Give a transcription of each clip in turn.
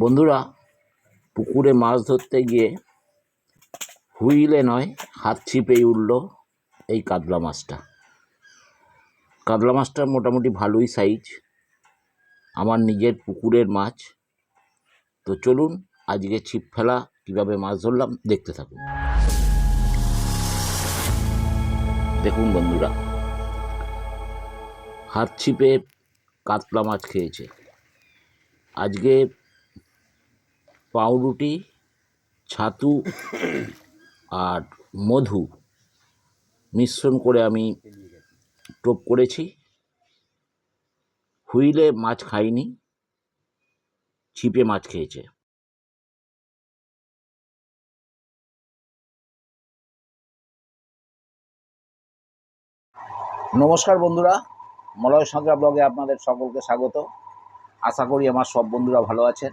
বন্ধুরা, পুকুরে মাছ ধরতে গিয়ে হুইলে নয়, হাত ছিপেই উঠল এই কাতলা মাছটা। কাতলা মাছটা মোটামুটি ভালোই সাইজ আমার নিজের পুকুরের মাছ। তো চলুন, আজকে ছিপ ফেলা, কীভাবে মাছ ধরলাম, দেখতে থাকুন। দেখুন বন্ধুরা, হাত ছিপে কাতলা মাছ খেয়েছে। আজকে পাউরুটি, ছাতু আর মধু মিশ্রণ করে আমি টোপ করেছি। হুইলে মাছ খাইনি, ছিপে মাছ খেয়েছে। নমস্কার বন্ধুরা, মলয় সন্ধ্যা ব্লগে আপনাদের সকলকে স্বাগত। আশা করি আমার সব বন্ধুরা ভালো আছেন।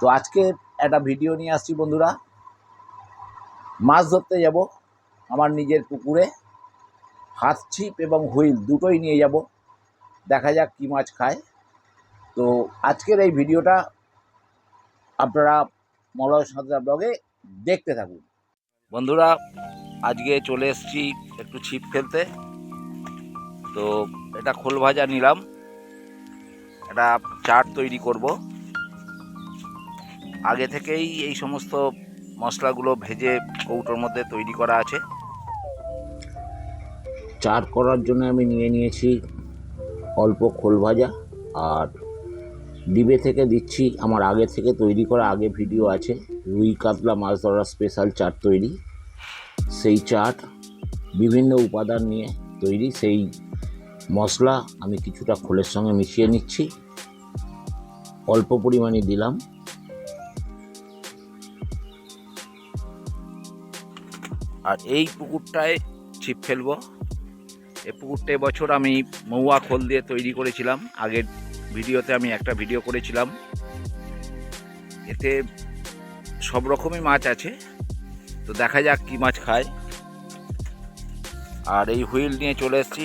তো আজকে একটা ভিডিও নিয়ে আসছি বন্ধুরা। মাছ ধরতে যাব, আমার নিজের পুকুরে। হাত ছিপ এবং হুইল দুটোই নিয়ে যাব, দেখা যাক কী মাছ খায়। তো আজকের এই ভিডিওটা আপনারা মলয় সন্ধ্যা ব্লগে দেখতে থাকুন। বন্ধুরা, আজকে চলে এসছি একটু ছিপ ফেলতে। তো এটা খোল ভাজা নিলাম। একটা চাট তৈরি করব। আগে থেকেই এই সমস্ত মশলাগুলো ভেজে কৌটোর মধ্যে তৈরি করা আছে। চাট করার জন্য আমি নিয়ে নিয়েছি অল্প খোল ভাজা আর ডিবে থেকে দিচ্ছি আমার আগে থেকে তৈরি করা আগে ভিডিও আছে, রুই কাতলা মাছ ধরার স্পেশাল চাট তৈরি। সেই চাট বিভিন্ন উপাদান নিয়ে তৈরি, সেই মশলা আমি কিছুটা খোলের সঙ্গে মিশিয়ে নিচ্ছি। অল্প পরিমাণে দিলাম। আর এই পুকুরটায় ছিপ ফেলব। এই পুকুরটা বছর আমি মৌয়া খোল দিয়ে তৈরি করেছিলাম। আগের ভিডিওতে আমি একটা ভিডিও করেছিলাম। এতে সব রকমই মাছ আছে। তো দেখা যাক কী মাছ খায়। আর এই হুইল নিয়ে চলে এসেছি।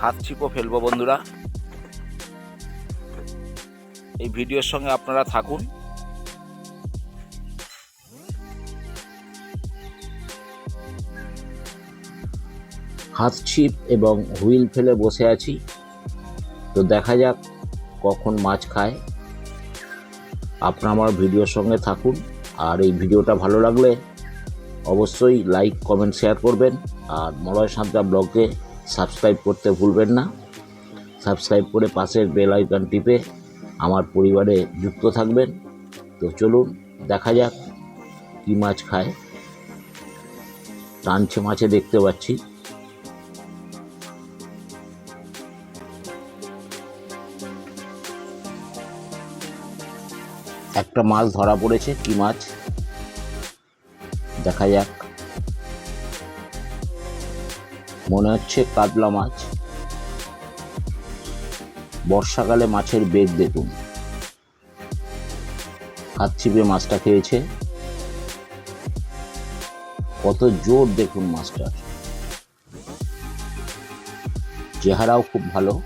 হাত ছিপও ফেলব বন্ধুরা। এই ভিডিওর সঙ্গে আপনারা থাকুন। হাত ছিপ এবং হুইল ফেলে বসে আছি। তো দেখা যাক কখন মাছ খায়। আপনারা আমার ভিডিওর সঙ্গে থাকুন। আর এই ভিডিওটা ভালো লাগলে অবশ্যই লাইক, কমেন্ট, শেয়ার করবেন। আর মলয় সাঁতরা ব্লগকে সাবস্ক্রাইব করতে ভুলবেন না। সাবস্ক্রাইব করে পাশের বেল আইকন টিপে আমার পরিবারে যুক্ত থাকবেন। তো চলুন, দেখা যাক কী মাছ খায়। টানছে মাছে দেখতে পাচ্ছি। একটা মাছ ধরা পড়েছে, কি মাছ? দেখা যাক। মনে হচ্ছে কাতলা মাছ। বর্ষাকালে মাছের বেগ দেখুন। হাত ছিপে মাছটা খেয়েছে। কত জোর দেখুন মাছটার। চেহারাও খুব ভালো।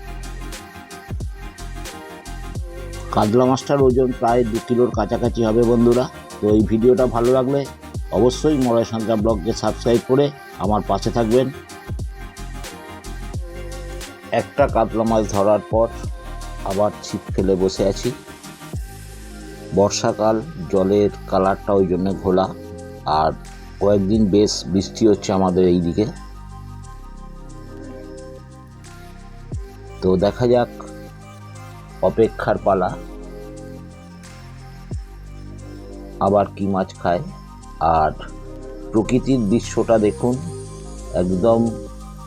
কাতলা মাছটার ওজন প্রায় দু কিলোর কাছাকাছি হবে বন্ধুরা। তো এই ভিডিওটা ভালো লাগলে অবশ্যই মলয় সাঁতরা ব্লগকে সাবস্ক্রাইব করে আমার পাশে থাকবেন। একটা কাতলা মাছ ধরার পর আবার ছিপ ফেলে বসে আছি। বর্ষাকাল, জলের কালারটা ওই জন্য ঘোলা। আর কয়েকদিন বেশ বৃষ্টি হচ্ছে আমাদের এই দিকে তো দেখা যাক অপেক্ষার পালা। আবার কি মাছ খায়? আর প্রকৃতির দৃশ্যটা দেখুন। একদম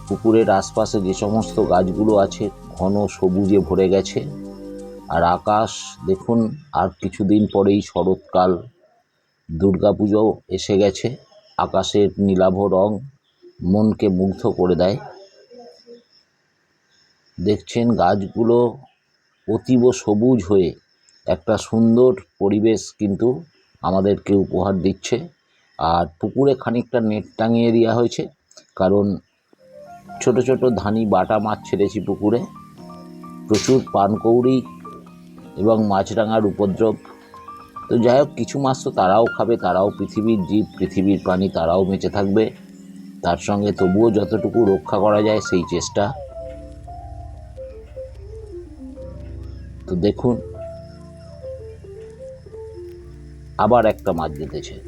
পুকুরের আশপাশে যে সমস্ত গাছগুলো আছে, ঘন সবুজে ভরে গেছে। আর আকাশ, দেখুন, আর কিছুদিন পরেই শরৎকাল। দুর্গাপুজো এসে গেছে। আকাশের নীলাভ রং মনকে মুগ্ধ করে দেয়। দেখছেন গাছগুলো অতীব সবুজ হয়ে একটা সুন্দর পরিবেশ কিন্তু আমাদেরকে উপহার দিচ্ছে। আর পুকুরে খানিকটা নেট টাঙিয়ে দেওয়া হয়েছে, কারণ ছোট ছোট ধানি বাটা মাছ ছেড়েছি পুকুরে। প্রচুর পানকৌড়ি এবং মাছরাঙার উপদ্রব। তো যাই হোক কিছু মাছ তো তারাও খাবে, তারাও পৃথিবীর জীব, পৃথিবীর প্রাণী, তারাও বেঁচে থাকবে। তার সঙ্গে তবুও যতটুকু রক্ষা করা যায় সেই চেষ্টা দেখুন, আবার একটা মাছ যেতেছে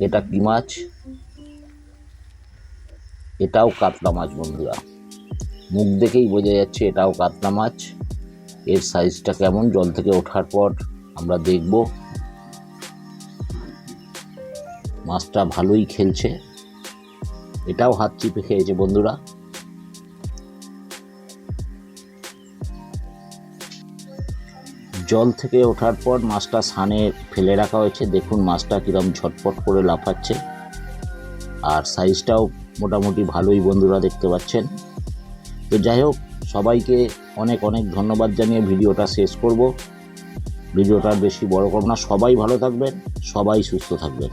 এটা কি মাছ? এটাও কাতলা মাছ বন্ধুরা। মুখ দেখেই বোঝা যাচ্ছে এটাও কাতলা মাছ। এর সাইজটা কেমন? জল থেকে ওঠার পর আমরা দেখব। মাছটা ভালোই খেলছে। এটাও হাত চিপে খেয়েছে বন্ধুরা। জল থেকে ওঠার পর মাছটা সানে ফেলে রাখা হয়েছে। দেখুন মাছটা কীরকম ঝটপট করে লাফাচ্ছে। আর সাইজটাও মোটামুটি ভালোই বন্ধুরা দেখতে পাচ্ছেন। তো যাই হোক, সবাইকে অনেক অনেক ধন্যবাদ জানিয়ে ভিডিওটা শেষ করব। ভিডিওটা বেশি বড় করব না। সবাই ভালো থাকবেন, সবাই সুস্থ থাকবেন।